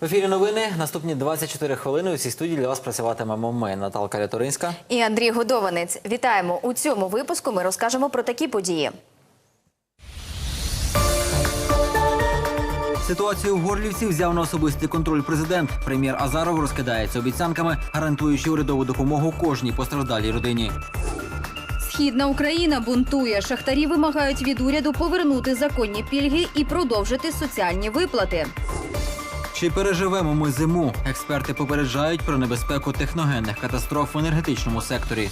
В ефірі новини наступні 24 хвилини. У цій студії для вас працюватимемо ми, Наталка Ляторинська. І Андрій Годованець. Вітаємо у цьому випуску. Ми розкажемо про такі події. Ситуацію в Горлівці взяв на особистий контроль президент. Прем'єр Азаров розкидається обіцянками, гарантуючи урядову допомогу кожній постраждалій родині. Східна Україна бунтує. Шахтарі вимагають від уряду повернути законні пільги і продовжити соціальні виплати. Чи переживемо ми зиму? Експерти попереджають про небезпеку техногенних катастроф в енергетичному секторі.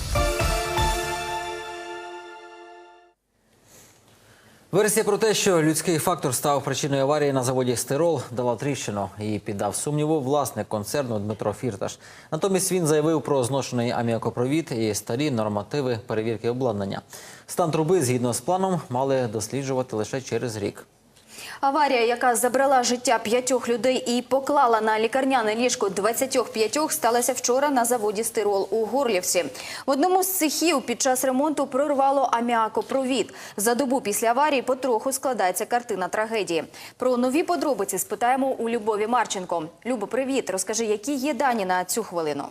Версія про те, що людський фактор став причиною аварії на заводі Стирол, дала тріщину. Її піддав сумніву власник концерну Дмитро Фірташ. Натомість він заявив про зношений аміакопровід і старі нормативи перевірки обладнання. Стан труби, згідно з планом, мали досліджувати лише через рік. Аварія, яка забрала життя п'ятьох людей і поклала на лікарняне ліжко 25, сталася вчора на заводі «Стирол» у Горлівці. В одному з цехів під час ремонту прорвало аміакопровід. За добу після аварії потроху складається картина трагедії. Про нові подробиці спитаємо у Любові Марченко. Любо, привіт. Розкажи, які є дані на цю хвилину?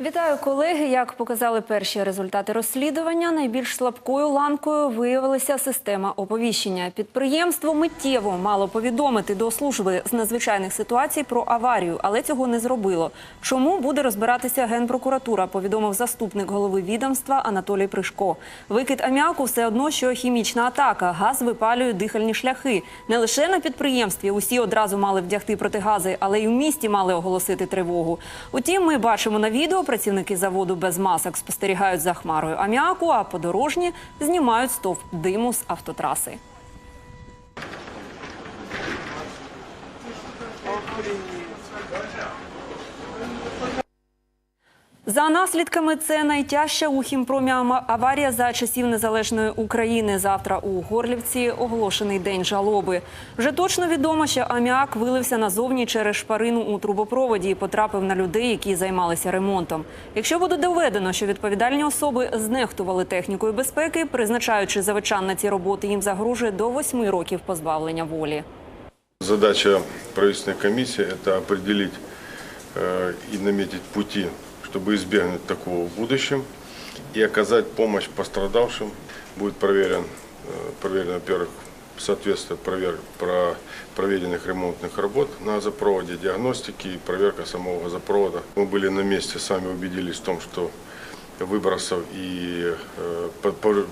Вітаю колеги. Як показали перші результати розслідування, найбільш слабкою ланкою виявилася система оповіщення. Підприємство миттєво мало повідомити до служби з надзвичайних ситуацій про аварію, але цього не зробило. Чому буде розбиратися генпрокуратура? Повідомив заступник голови відомства Анатолій Пришко. Викид аміаку все одно, що хімічна атака. Газ випалює дихальні шляхи. Не лише на підприємстві усі одразу мали вдягти протигази, але й у місті мали оголосити тривогу. Утім, ми бачимо на відео. Працівники заводу без масок спостерігають за хмарою аміаку, а подорожні знімають стовп диму з автотраси. За наслідками це найтяжча у хімпромі аварія за часів незалежної України. Завтра у Горлівці оголошений день жалоби. Вже точно відомо, що аміак вилився назовні через шпарину у трубопроводі і потрапив на людей, які займалися ремонтом. Якщо буде доведено, що відповідальні особи знехтували технікою безпеки, призначаючи завичан на ці роботи, їм загрожує до восьми років позбавлення волі. Задача правительственной комиссии – это определить э, и наметить пути, чтобы избегнуть такого в будущем и оказать помощь пострадавшим. Будет проверен, э, проверено, во-первых, соответствие провер, про проведенных ремонтных работ на газопроводе, диагностики и проверка самого газопровода. Мы были на месте, сами убедились в том, что выбросов и, э, по, по-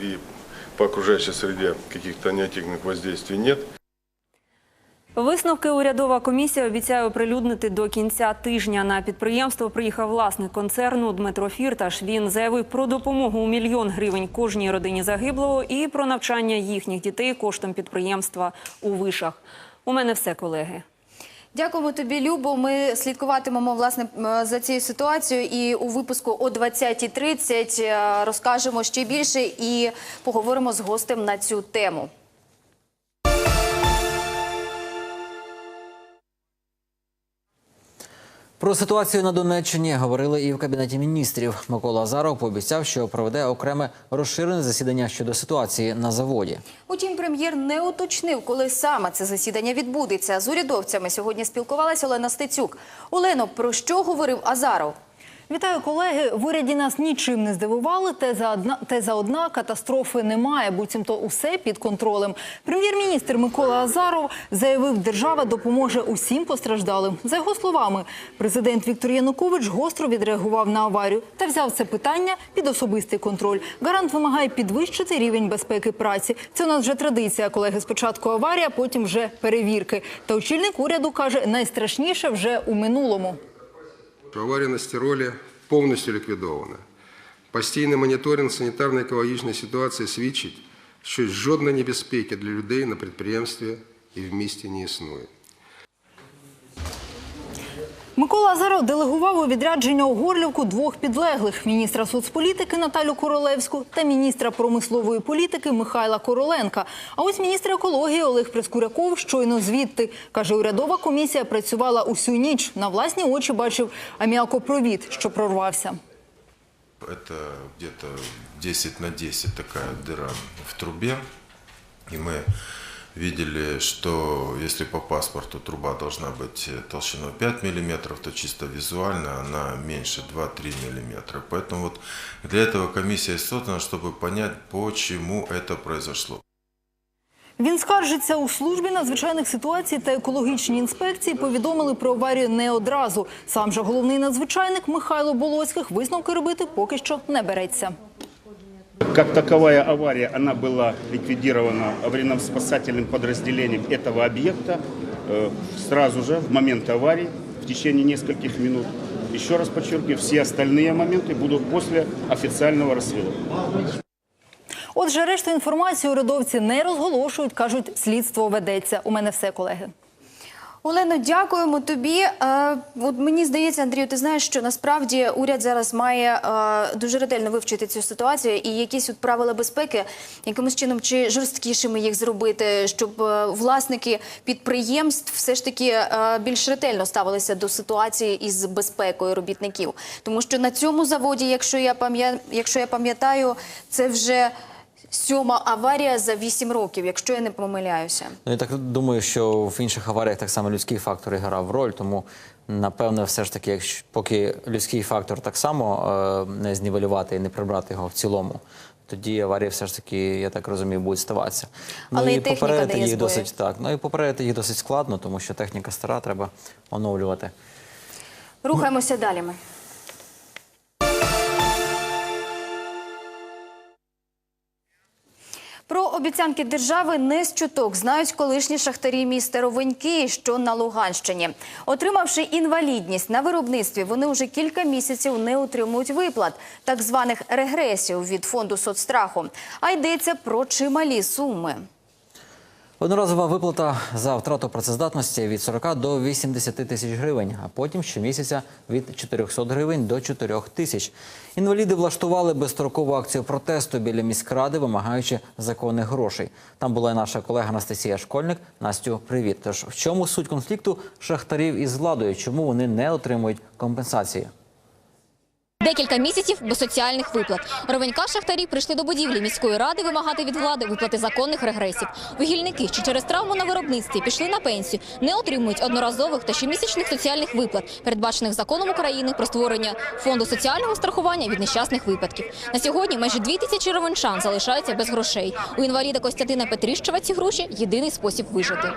и по окружающей среде каких-то негативных воздействий нет. Висновки урядова комісія обіцяє оприлюднити до кінця тижня. На підприємство приїхав власник концерну Дмитро Фірташ. Він заявив про допомогу у мільйон гривень кожній родині загиблого і про навчання їхніх дітей коштом підприємства у вишах. У мене все, колеги. Дякуємо тобі, Любо. Ми слідкуватимемо власне за цією ситуацією і у випуску о 20.30 е, розкажемо ще більше і поговоримо з гостем на цю тему. Про ситуацію на Донеччині говорили і в кабінеті міністрів. Микола Азаров пообіцяв, що проведе окреме розширене засідання щодо ситуації на заводі. Утім, прем'єр не уточнив, коли саме це засідання відбудеться. З урядовцями сьогодні спілкувалася Олена Стецюк. Олено, про що говорив Азаров? Вітаю, колеги. В уряді нас нічим не здивували. Теза одна, теза одна катастрофи немає, буцімто усе під контролем. Прем'єр-міністр Микола Азаров заявив, держава допоможе усім постраждалим. За його словами, президент Віктор Янукович гостро відреагував на аварію та взяв це питання під особистий контроль. Гарант вимагає підвищити рівень безпеки праці. Це у нас вже традиція. Колеги, спочатку аварія, потім вже перевірки. Та очільник уряду каже, найстрашніше вже у минулому. Аварія на стиролі повністю ліквідована. Постійний моніторинг санітарно-екологічної ситуації свідчить, що жодної для людей на підприємстві і в місті не існує. Микола Азаров делегував у відрядження у Горлівку двох підлеглих – міністра соцполітики Наталю Королевську та міністра промислової політики Михайла Короленка. А ось міністр екології Олег Прескуряков щойно звідти. Каже, урядова комісія працювала усю ніч. На власні очі бачив аміакопровід, що прорвався. Это где-то 10 на 10 такая дыра в трубе. И мы видели, что если по паспорту труба должна быть э, толщиной 5 мм, то чисто визуально она меньше 2-3 мм. Поэтому вот для этого комиссия создана, чтобы понять, почему это произошло. Він скаржиться у службі надзвичайних ситуацій та екологічній інспекції. Повідомили про аварію не одразу. Сам же головний надзвичайник Михайло Болоцьких висновки робити поки що не береться. Как таковая авария, она была ликвидирована аварийно-спасательным подразделением этого объекта э, сразу же, в момент аварии, в течение нескольких минут. Еще раз подчеркиваю, все остальные моменты будут после официального расследования. Отже, решту інформації урядовці не розголошують, кажуть, слідство ведеться. У мене все, колеги. Олено, дякуємо тобі. Е, от мені здається, Андрію, ти знаєш, що насправді уряд зараз має е, дуже ретельно вивчити цю ситуацію і якісь от правила безпеки, якимось чином чи жорсткішими їх зробити, щоб е, власники підприємств все ж таки більш ретельно ставилися до ситуації із безпекою робітників. Тому що на цьому заводі, якщо я пам'я- якщо я пам'ятаю, це вже сьома аварія за вісім років, якщо я не помиляюся. Ну, я так думаю, що в інших аваріях так само людський фактор і грав роль, тому напевно, все ж таки, якщо поки людський фактор так само е, не знівелювати і не прибрати його в цілому. Тоді аварії все ж таки, я так розумію, будуть ставатися. Але і техніка попередити їх збої. досить так. Ну і попередити їх досить складно, тому що техніка стара, треба оновлювати. Рухаємося далі. Ми. Обіцянки держави не з чуток знають колишні шахтарі міста Ровеньки, що на Луганщині. Отримавши інвалідність на виробництві, вони вже кілька місяців не отримують виплат, так званих регресів від фонду соцстраху. А йдеться про чималі суми. Одноразова виплата за втрату працездатності від 40 до 80 тисяч гривень, а потім щомісяця від 400 гривень до 4 тисяч. Інваліди влаштували безстрокову акцію протесту біля міськради, вимагаючи законних грошей. Там була і наша колега Анастасія Школьник. Настю, привіт. Тож в чому суть конфлікту шахтарів із владою? Чому вони не отримують компенсації? Декілька місяців без соціальних виплат. Ровенька шахтарі прийшли до будівлі міської ради вимагати від влади виплати законних регресів. Вугільники, що через травму на виробництві пішли на пенсію, не отримують одноразових та щомісячних соціальних виплат, передбачених законом України про створення фонду соціального страхування від нещасних випадків. На сьогодні майже дві тисячі ровенчан залишаються без грошей. У інваліда Костянтина Петріщева ці гроші єдиний спосіб вижити.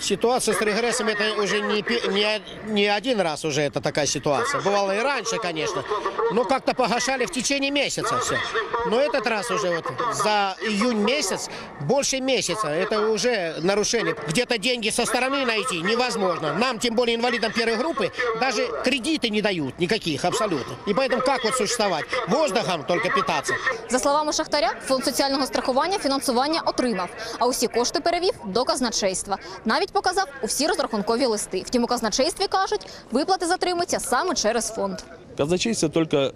Ситуация с регрессом это уже не, пе- не, не один раз уже это такая ситуация. Бывало и раньше, конечно. Но как-то погашали в течение месяца все. Но этот раз уже вот за июнь месяц, больше месяца, это уже нарушение. Где-то деньги со стороны найти невозможно. Нам, тем более инвалидам первой группы, даже кредиты не дают никаких абсолютно. И поэтому как вот существовать? Воздухом только питаться. За словами шахтаря, фонд соціального страхування фінансування отримав, а усі кошти перевів до казначейства. Навіть показав усі розрахункові листи. Втім, у казначействі кажуть, виплати затримуються саме через фонд. Казначейство только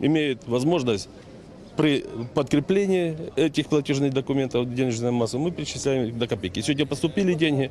имеет возможность при подкреплении этих платежных документов денежной массы мы перечисляем их до копейки. Сегодня поступили деньги,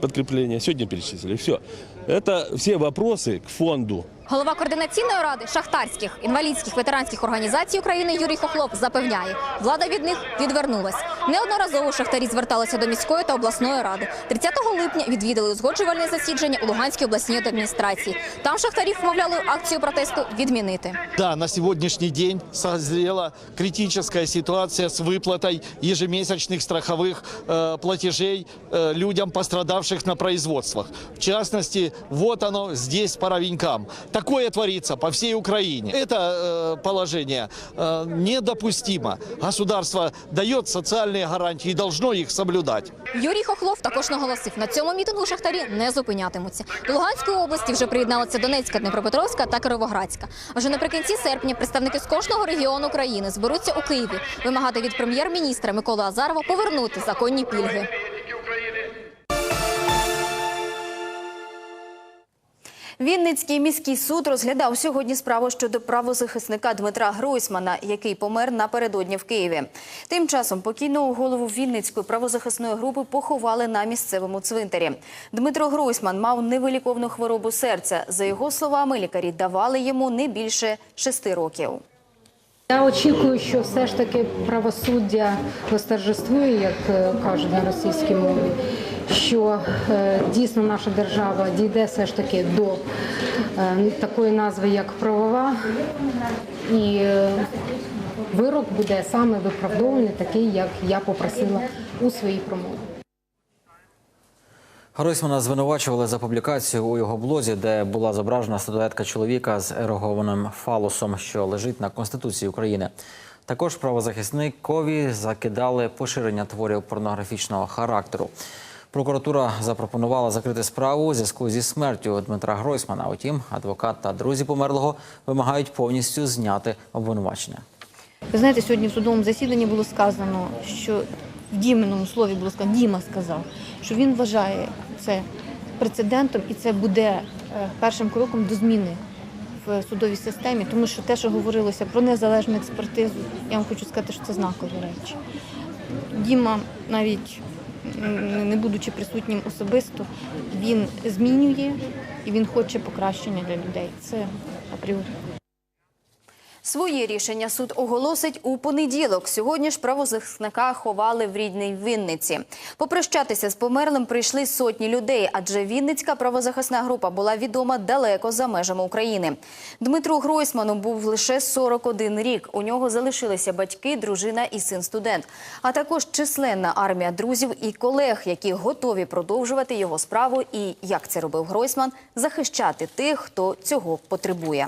подкрепление, сегодня перечислили. Все. Это все вопросы к фонду. Голова координаційної ради шахтарських інвалідських ветеранських організацій України Юрій Хохлов запевняє, влада від них відвернулась. Неодноразово шахтарі зверталися до міської та обласної ради. 30 липня відвідали узгоджувальне засідження у Луганській обласній адміністрації. Там шахтарів вмовляли акцію протесту відмінити. Да, на сегодняшний день созрела критическая ситуация с выплатой ежемесячных страховых э, платежей э, людям, пострадавших на производствах. В частности, вот оно здесь по ровенькам. Такое творится по всей Украине. Это э, положение э, недопустимо. Государство дает социальные гарантии и должно их соблюдать. Юрій Хохлов також наголосив, на цьому мітингу шахтарі не зупинятимуться. До Луганської області вже приєдналися Донецька, Дніпропетровська та Кировоградська. Вже наприкінці серпня представники з кожного регіону країни зберуться у Києві вимагати від прем'єр-міністра Миколи Азарова повернути законні пільги. Вінницький міський суд розглядав сьогодні справу щодо правозахисника Дмитра Гройсмана, який помер напередодні в Києві. Тим часом покійного голову Вінницької правозахисної групи поховали на місцевому цвинтарі. Дмитро Гройсман мав невиліковну хворобу серця. За його словами, лікарі давали йому не більше шести років. Я очікую, що все ж таки правосуддя восторжествує, як е, кажуть на російській мові, що е, дійсно наша держава дійде все ж таки до е, такої назви, як правова, і е, вирок буде саме виправдований, такий, як я попросила у своїй промові. Гройсмана звинувачували за публікацію у його блозі, де була зображена статуетка чоловіка з ерогованим фалосом, що лежить на Конституції України. Також правозахисникові закидали поширення творів порнографічного характеру. Прокуратура запропонувала закрити справу у зв'язку зі смертю Дмитра Гройсмана. Утім, адвокат та друзі померлого вимагають повністю зняти обвинувачення. Ви знаєте, сьогодні в судовому засіданні було сказано, що в Діминому слові було сказано, Діма сказав, що він вважає це прецедентом і це буде е, першим кроком до зміни в судовій системі, тому що те, що говорилося про незалежну експертизу, я вам хочу сказати, що це знакові речі. Діма, навіть не будучи присутнім особисто, він змінює і він хоче покращення для людей. Це апріорі. Своє рішення суд оголосить у понеділок. Сьогодні ж правозахисника ховали в рідній Вінниці. Попрощатися з померлим прийшли сотні людей, адже Вінницька правозахисна група була відома далеко за межами України. Дмитру Гройсману був лише 41 рік. У нього залишилися батьки, дружина і син-студент, а також численна армія друзів і колег, які готові продовжувати його справу і, як це робив Гройсман, захищати тих, хто цього потребує.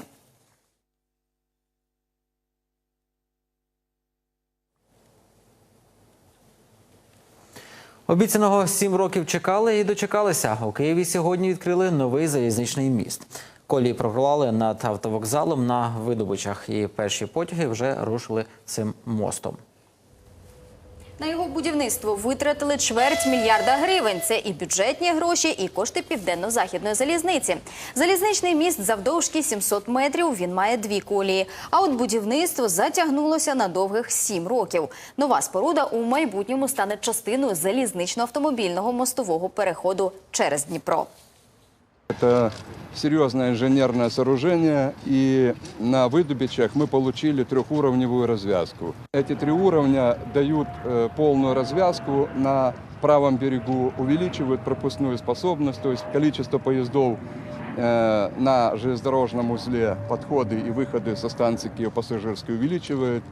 Обіцяного сім років чекали і дочекалися. У Києві сьогодні відкрили новий залізничний міст. Колії проклали над автовокзалом на видобичах, і перші потяги вже рушили цим мостом. На його будівництво витратили чверть мільярда гривень. Це і бюджетні гроші, і кошти південно-західної залізниці. Залізничний міст завдовжки 700 метрів. Він має дві колії. А от будівництво затягнулося на довгих сім років. Нова споруда у майбутньому стане частиною залізнично-автомобільного мостового переходу через Дніпро. Это серьезное инженерное сооружение, и на выдубичах мы получили трехуровневую развязку. Эти три уровня дают э, полную развязку на правом берегу, увеличивают пропускную способность, то есть количество поездов э, на железнодорожном узле, подходы и выходы со станции Киев-Пассажирской увеличивают,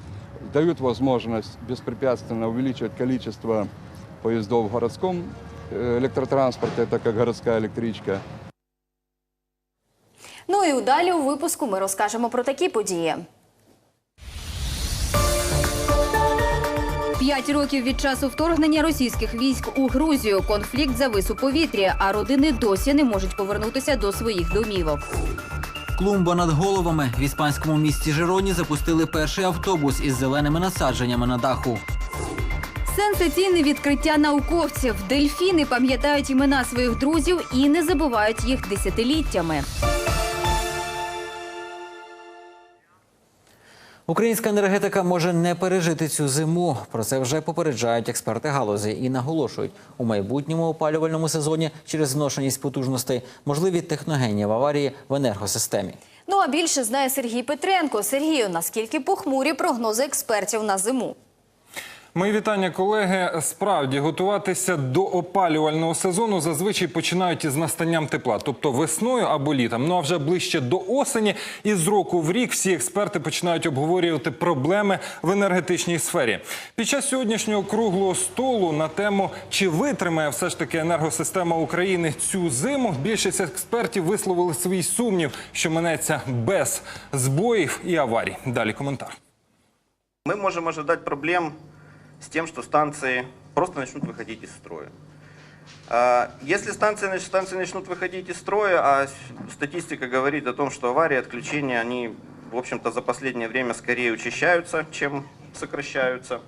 дают возможность беспрепятственно увеличивать количество поездов в городском э, электротранспорте, это как городская электричка, Ну і далі у випуску ми розкажемо про такі події. П'ять років від часу вторгнення російських військ у Грузію. Конфлікт завис у повітрі, а родини досі не можуть повернутися до своїх домівок. Клумба над головами в іспанському місті Жироні запустили перший автобус із зеленими насадженнями на даху. Сенсаційне відкриття науковців. Дельфіни пам'ятають імена своїх друзів і не забувають їх десятиліттями. Українська енергетика може не пережити цю зиму. Про це вже попереджають експерти галузі і наголошують у майбутньому опалювальному сезоні через зношеність потужностей можливі техногенні в аварії в енергосистемі. Ну а більше знає Сергій Петренко. Сергію, наскільки похмурі прогнози експертів на зиму? Мої вітання, колеги. Справді готуватися до опалювального сезону зазвичай починають із настанням тепла, тобто весною або літом. Ну а вже ближче до осені і з року в рік всі експерти починають обговорювати проблеми в енергетичній сфері. Під час сьогоднішнього круглого столу на тему чи витримає все ж таки енергосистема України цю зиму, більшість експертів висловили свій сумнів, що минеться без збоїв і аварій. Далі коментар. Мы можем ожидать проблем с тем, что станции просто начнут выходить из строя. А, Если станции, станции начнут выходить из строя, а статистика говорит о том, что аварии, отключения, они, в общем-то, за последнее время скорее учащаются, чем сокращаются,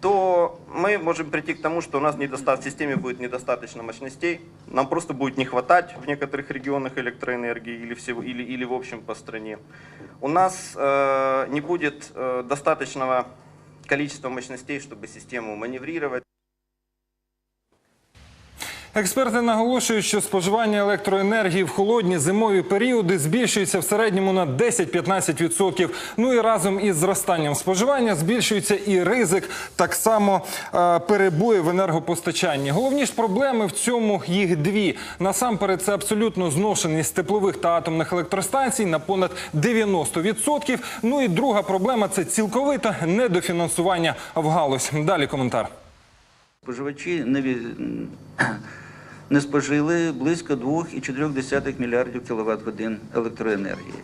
то мы можем прийти к тому, что у нас недоста- в системе будет недостаточно мощностей, нам просто будет не хватать в некоторых регионах электроэнергии или, всего, или, или в общем по стране. У нас э, не будет э, достаточного количества мощностей, чтобы систему маневрировать. Експерти наголошують, що споживання електроенергії в холодні зимові періоди збільшується в середньому на 10-15%. Ну і разом із зростанням споживання збільшується і ризик, так само е, перебої в енергопостачанні. Головні ж проблеми в цьому їх дві. Насамперед, це абсолютно зношеність теплових та атомних електростанцій на понад 90%. Ну і друга проблема це цілковите недофінансування в галузь. Далі коментар. Споживачі не, ві- не спожили близько 2,4 мільярдів кіловат годин електроенергії.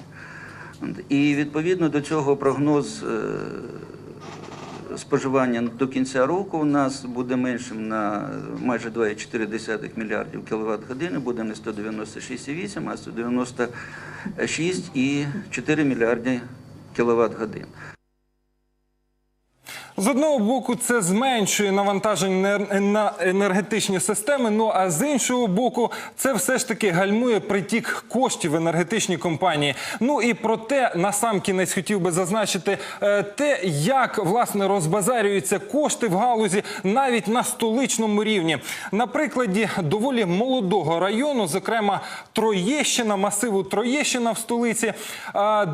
І відповідно до цього прогноз е, споживання до кінця року у нас буде меншим на майже 2,4 мільярдів кіловат годин, буде не 196,8, а 196,4 мільярди кіловат годин. З одного боку, це зменшує навантаження на- на енергетичні системи. Ну а з іншого боку, це все ж таки гальмує притік коштів в енергетичні компанії. Ну і про те, насамкінець хотів би зазначити е, те, як власне розбазарюються кошти в галузі навіть на столичному рівні. На прикладі доволі молодого району, зокрема Троєщина, масиву Троєщина в столиці,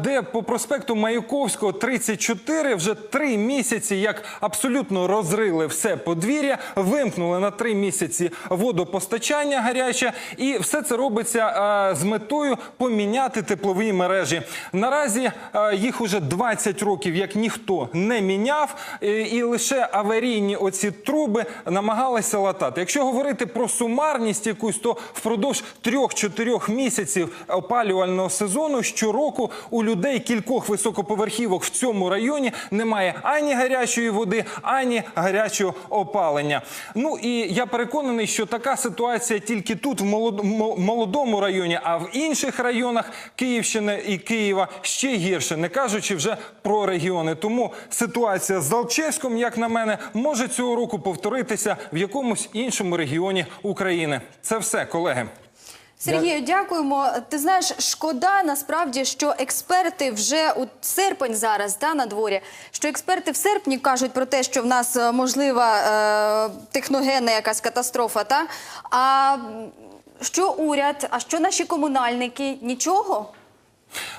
де по проспекту Маяковського 34 вже три місяці як абсолютно розрили все подвір'я, вимкнули на три місяці водопостачання гаряче, і все це робиться з метою поміняти теплові мережі. Наразі їх уже 20 років як ніхто не міняв, і, і лише аварійні оці труби намагалися латати. Якщо говорити про сумарність якусь, то впродовж 3-4 місяців опалювального сезону щороку у людей кількох високоповерхівок в цьому районі немає ані гарячої води, ані гарячого опалення. Ну і я переконаний, що така ситуація тільки тут, в молод- молодому районі, а в інших районах Київщини і Києва ще гірше, не кажучи вже про регіони. Тому ситуація з Алчевськом, як на мене, може цього року повторитися в якомусь іншому регіоні України. Це все, колеги. Сергію, дякуємо. Ти знаєш, шкода насправді, що експерти вже у серпень зараз та на дворі. Що експерти в серпні кажуть про те, що в нас е, можлива е, техногенна якась катастрофа. Та а що уряд, а що наші комунальники? Нічого.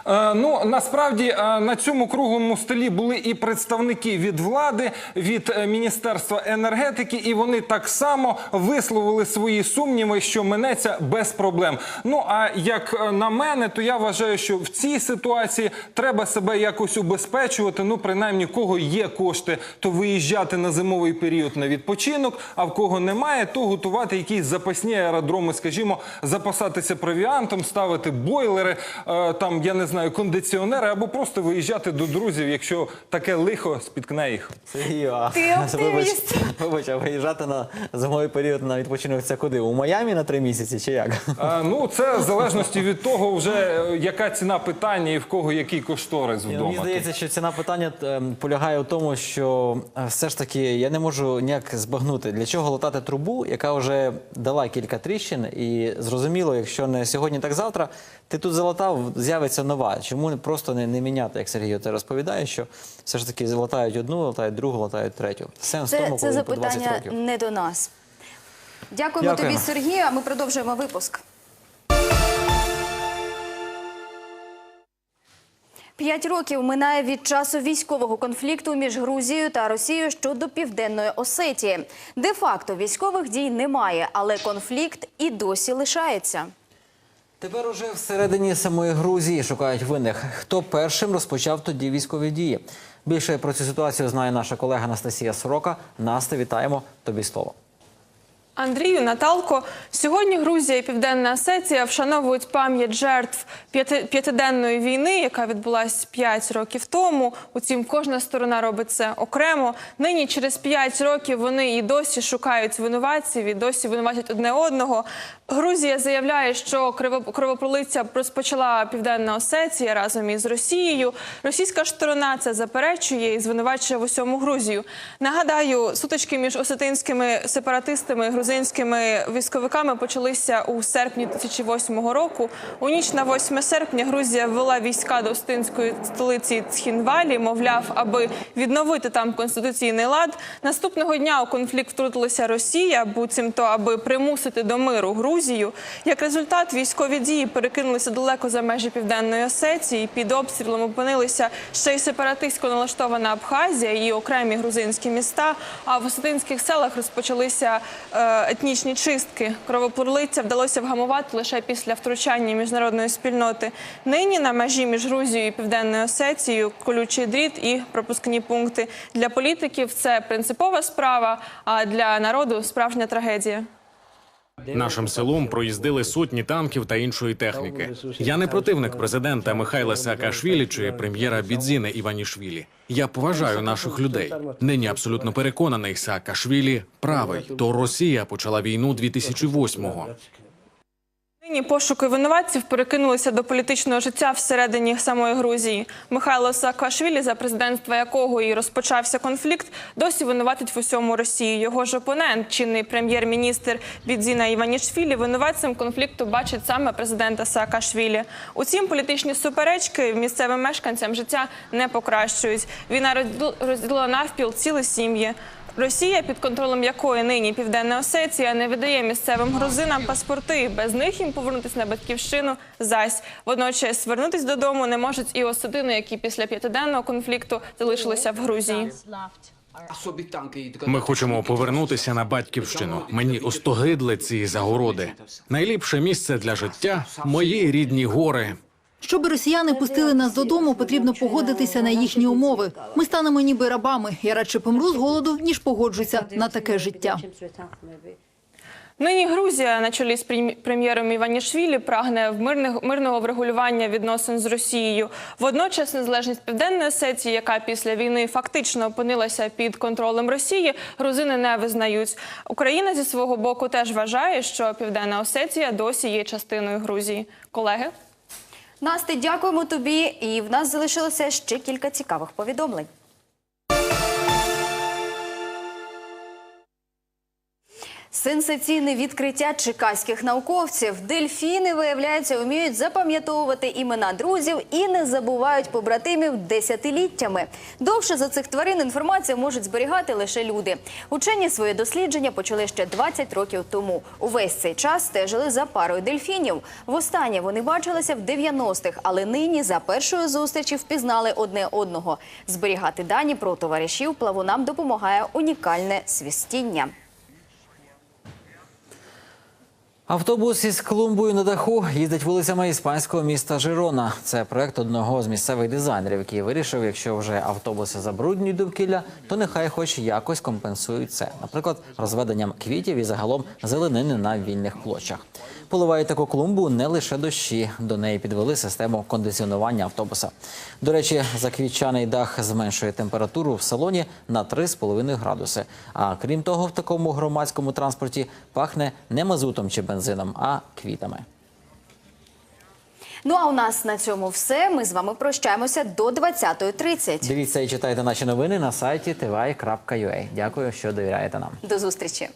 Е, ну насправді е, на цьому круглому столі були і представники від влади, від е, міністерства енергетики, і вони так само висловили свої сумніви, що минеться без проблем. Ну а як на мене, то я вважаю, що в цій ситуації треба себе якось убезпечувати. Ну, принаймні, кого є кошти, то виїжджати на зимовий період на відпочинок. А в кого немає, то готувати якісь запасні аеродроми, скажімо, запасатися провіантом, ставити бойлери, е, там я не знаю, кондиціонери, або просто виїжджати до друзів, якщо таке лихо спіткне їх. Сергію, а Ти оптиміст. Вибач, вибач, а виїжджати на зимовий період на відпочинок це куди? У Майамі на три місяці чи як? А, ну це в залежності від того, вже е, яка ціна питання і в кого який кошторис ну, вдома. Мені здається, що ціна питання ем, полягає в тому, що е, все ж таки я не можу ніяк збагнути, для чого латати трубу, яка вже дала кілька тріщин, і зрозуміло, якщо не сьогодні, так завтра, ти тут залатав, з'явиться нова. Чому не- просто не, не міняти, як Сергій це розповідає, що все ж таки латають одну, латають другу, латають третю. Сенс Це, тому, це коли по 20 запитання років. не до нас. Дякуємо Дякуємо. тобі, Сергію. А ми продовжуємо випуск. П'ять років минає від часу військового конфлікту між Грузією та Росією щодо південної Осетії. Де-факто військових дій немає, але конфлікт і досі лишається. Тепер уже всередині самої Грузії шукають винних. Хто першим розпочав тоді військові дії? Більше про цю ситуацію знає наша колега Анастасія Сорока. Насте, вітаємо. Тобі слово. Андрію, Наталко, сьогодні Грузія і Південна Осетія вшановують пам'ять жертв п'ятиденної війни, яка відбулася 5 років тому. Утім, кожна сторона робить це окремо. Нині через 5 років вони і досі шукають винуватців, і досі винуватять одне одного. Грузія заявляє, що кровопролиття розпочала Південна Осетія разом із Росією. Російська сторона це заперечує і звинувачує в усьому Грузію. Нагадаю, сутички між осетинськими сепаратистами грузинськими військовиками почалися у серпні 2008 року. У ніч на 8 серпня Грузія ввела війська до остинської столиці Цхінвалі, мовляв, аби відновити там конституційний лад. Наступного дня у конфлікт втрутилася Росія, буцімто аби примусити до миру Грузію. Як результат, військові дії перекинулися далеко за межі південної Осетії. Під обстрілом опинилися ще й сепаратистсько налаштована Абхазія і окремі грузинські міста. А в осетинських селах розпочалися е, етнічні чистки. Кровопролиття вдалося вгамувати лише після втручання міжнародної спільноти. Нині на межі між Грузією і Південною Осетією колючий дріт і пропускні пункти. Для політиків це принципова справа, а для народу справжня трагедія. Нашим селом проїздили сотні танків та іншої техніки. Я не противник президента Михайла Саакашвілі чи прем'єра Бідзіни Іванішвілі. Я поважаю наших людей. Нині абсолютно переконаний Саакашвілі правий. То Росія почала війну 2008-го. Нині пошуки винуватців перекинулися до політичного життя всередині самої Грузії. Михайло Саакашвілі, за президентства якого і розпочався конфлікт, досі винуватить в усьому Росію. Його ж опонент, чинний прем'єр-міністр Бідзіна Іванішвілі, винуватцем конфлікту бачить саме президента Саакашвілі. Утім, політичні суперечки місцевим мешканцям життя не покращують. Війна розділ- розділила навпіл цілі сім'ї. Росія, під контролем якої нині Південна Осетія, не видає місцевим грузинам паспорти. Без них їм повернутися на батьківщину зась. Водночас вернутись додому не можуть і осетини, які після п'ятиденного конфлікту залишилися в Грузії. Ми хочемо повернутися на батьківщину. Мені остогидли ці загороди. Найліпше місце для життя мої рідні гори. Щоб росіяни пустили нас додому, потрібно погодитися на їхні умови. Ми станемо ніби рабами. Я радше помру з голоду, ніж погоджуся на таке життя. Нині Грузія на чолі з прем- прем'єром Іванішвілі прагне в мирних- мирного врегулювання відносин з Росією. Водночас незалежність Південної Осетії, яка після війни фактично опинилася під контролем Росії, грузини не визнають. Україна зі свого боку теж вважає, що Південна Осетія досі є частиною Грузії. Колеги. Насти, дякуємо тобі. І в нас залишилося ще кілька цікавих повідомлень. Сенсаційне відкриття чекаських науковців. Дельфіни, виявляється, вміють запам'ятовувати імена друзів і не забувають побратимів десятиліттями. Довше за цих тварин інформацію можуть зберігати лише люди. Учені своє дослідження почали ще 20 років тому. Увесь цей час стежили за парою дельфінів. Востаннє вони бачилися в 90-х, але нині за першою зустрічі впізнали одне одного. Зберігати дані про товаришів плавунам допомагає унікальне свістіння. Автобус із клумбою на даху їздить вулицями іспанського міста Жирона. Це проект одного з місцевих дизайнерів, який вирішив, якщо вже автобуси забруднюють довкілля, то нехай хоч якось компенсують це. Наприклад, розведенням квітів і загалом зеленини на вільних площах. Поливають таку клумбу не лише дощі. До неї підвели систему кондиціонування автобуса. До речі, заквітчаний дах зменшує температуру в салоні на 3,5 градуси. А крім того, в такому громадському транспорті пахне не мазутом чи бензином, а квітами. Ну а у нас на цьому все. Ми з вами прощаємося до 20.30. Дивіться і читайте наші новини на сайті tvi.ua. Дякую, що довіряєте нам. До зустрічі.